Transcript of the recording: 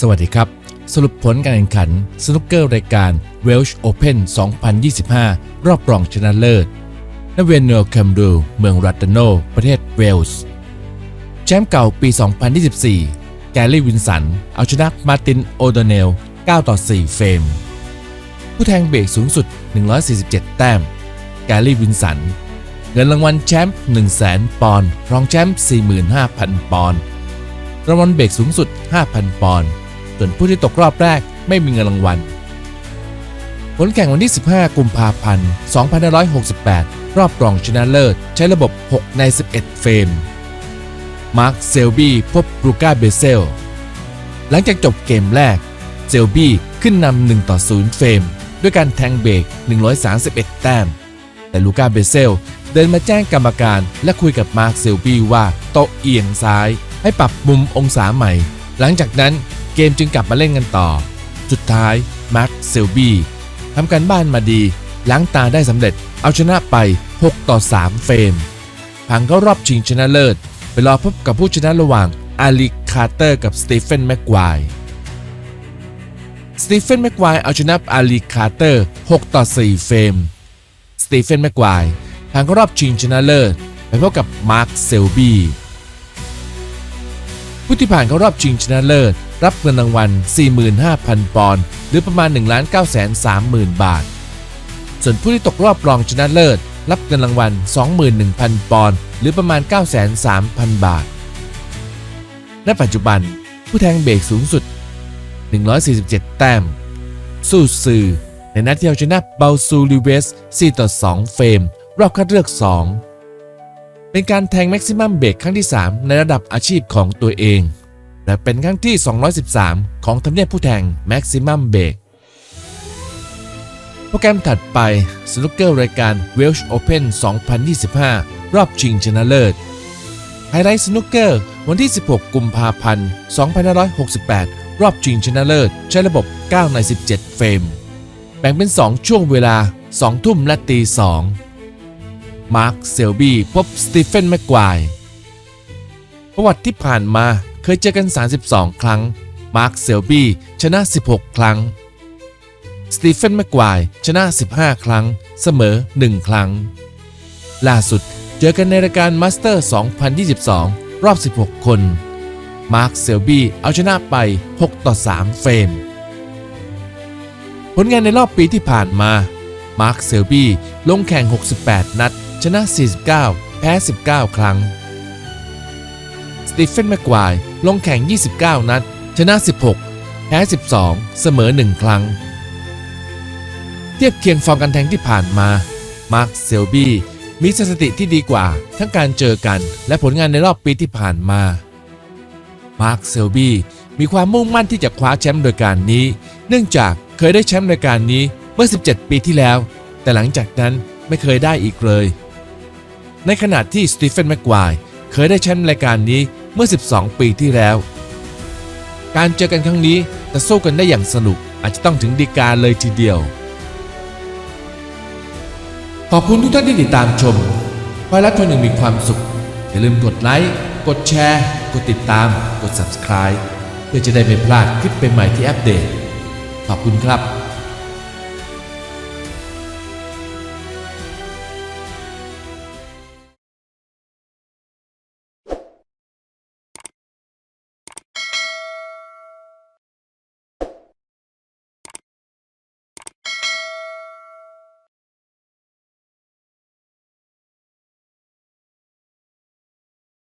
สวัสดีครับ สรุปผลการแข่งขันสนุกเกอร์รายการ Welsh Open 2025 รอบรองชนะเลิศณเวนเนลแคมรูเมืองรัตโน ประเทศเวลส์ แชมป์เก่าปี 2024 แกลลี่วินสัน เอาชนะมาร์ตินโอโดเนล 9 ต่อ 4 เฟรม ผู้แทงเบรกสูงสุด 147 แต้ม แกลลี่วินสัน เงินรางวัลแชมป์ 100,000 ปอนด์ รองแชมป์ 45,000 ปอนด์ รางวัลเบรกสูงสุด 5,000 ปอนด์ ส่วนผู้ที่ตกรอบแรกไม่มีเงินรางวัล ผลแข่งวันที่ 15 กุมภาพันธ์ 2568 รอบรองชนะเลิศ ใช้ระบบ 6 ใน 11 เฟรม มาร์คเซลบี้พบลูก้าเบเซล หลังจากจบเกมแรก เซลบี้ขึ้นนำ1ต่อ 0 เฟรม ด้วยการแทงเบรก 131 แต้ม แต่ลูก้าเบเซลเดินมาแจ้งกรรมการและคุยกับมาร์คเซลบี้ว่าโต๊ะเอียงซ้าย ให้ปรับมุมองศาใหม่ หลังจากนั้น มจึงกลับมาเล่นกันต่อ สุดท้ายมาร์คเซลบี้ทำการบ้านมาดี ล้างตาได้สำเร็จ เอาชนะไป 6 ต่อ 3 เฟรมผ่านเข้ารอบชิงชนะเลิศ ไปรอพบกับผู้ชนะระหว่างอาลีคาร์เตอร์กับสตีเฟนแม็กควายสตีเฟนแม็กควายเอาชนะอาลีคาร์เตอร์ 6 ต่อ 4 เฟรมสตีเฟนแม็กควายผ่านเข้ารอบชิงชนะเลิศ ไปพบกับมาร์คเซลบี้ผู้ที่ผ่านเข้ารอบชิงชนะเลิศ รับเงินรางวัล 45,000 ปอนด์หรือประมาณ 1 9 3 0 0 0 0 บาท ส่วนผู้ที่ตกรอบรองชนะเลิศ รับเงินรางวัล 21,000 ปอนด์หรือประมาณ 9 3 0 0 0 บาท ณ ปัจจุบัน ผู้แทงเบรกสูงสุด 147 แต้ม สู้ซือในนัดที่เอาชนะเบลซูลิเวส 4 ต่อ 2 เฟรม รอบคัดเลือก 2 เป็นการแทงแม็กซิมัมเบรกครั้งที่ 3 ในระดับอาชีพของตัวเอง และเป็นครั้งที่ 213 ของทำเนียบผู้แทงแม็กซิมัมเบรกโปรแกรมถัดไปสนุกเกอร์รายการ Welsh Open 2025 รอบชิงชนะเลิศ ไฮไลท์สนุกเกอร์ วันที่ 16 กุมภาพันธ์ 2568 รอบชิงชนะเลิศ ใช้ระบบ 9 ใน 17 เฟรม แบ่งเป็น 2 ช่วงเวลา 2 ทุ่มและตี 2 มาร์ค เซลบี้พบสตีเฟนแม็กควายประวัติที่ผ่านมา เคยเจอกัน 32 ครั้ง มาร์คเซลบี้ชนะ 16 ครั้ง สตีเฟนแม็กควายชนะ 15 ครั้ง เสมอ 1 ครั้ง ล่าสุดเจอกันในรายการมาสเตอร์ 2022 รอบ 16 คน มาร์คเซลบี้เอาชนะไป 6 ต่อ 3 เฟรม ผลงานในรอบปีที่ผ่านมา มาร์คเซลบี้ลงแข่ง 68 นัด ชนะ 49 แพ้ 19 ครั้ง สตีเฟนแม็กควาย ลงแข่ง 29 นัด ชนะ 16 แพ้ 12 เสมอ 1 ครั้ง เทียบเคียงฟอร์มการแทงที่ผ่านมา มาร์คเซลบี้มีสถิติที่ดีกว่า ทั้งการเจอกันและผลงานในรอบปีที่ผ่านมา มาร์คเซลบี้มีความมุ่งมั่นที่จะคว้าแชมป์โดยการนี้ เนื่องจากเคยได้แชมป์รายการนี้เมื่อ 17 ปีที่แล้ว แต่หลังจากนั้นไม่เคยได้อีกเลย ในขณะที่สตีเฟนแม็กควายเคยได้แชมป์รายการนี้ เมื่อ 12 ปีที่แล้ว การเจอกันครั้งนี้จะสู้กันได้อย่างสนุกอาจจะต้องถึงดีกาเลยทีเดียว ขอบคุณทุกท่านที่ติดตามชมคอยรักคนหนึ่งมีความสุข อย่าลืมกดไลค์ กดแชร์ กดติดตาม กด subscribe เพื่อจะได้ไม่พลาดคลิปใหม่ๆที่อัปเดต ขอบคุณครับ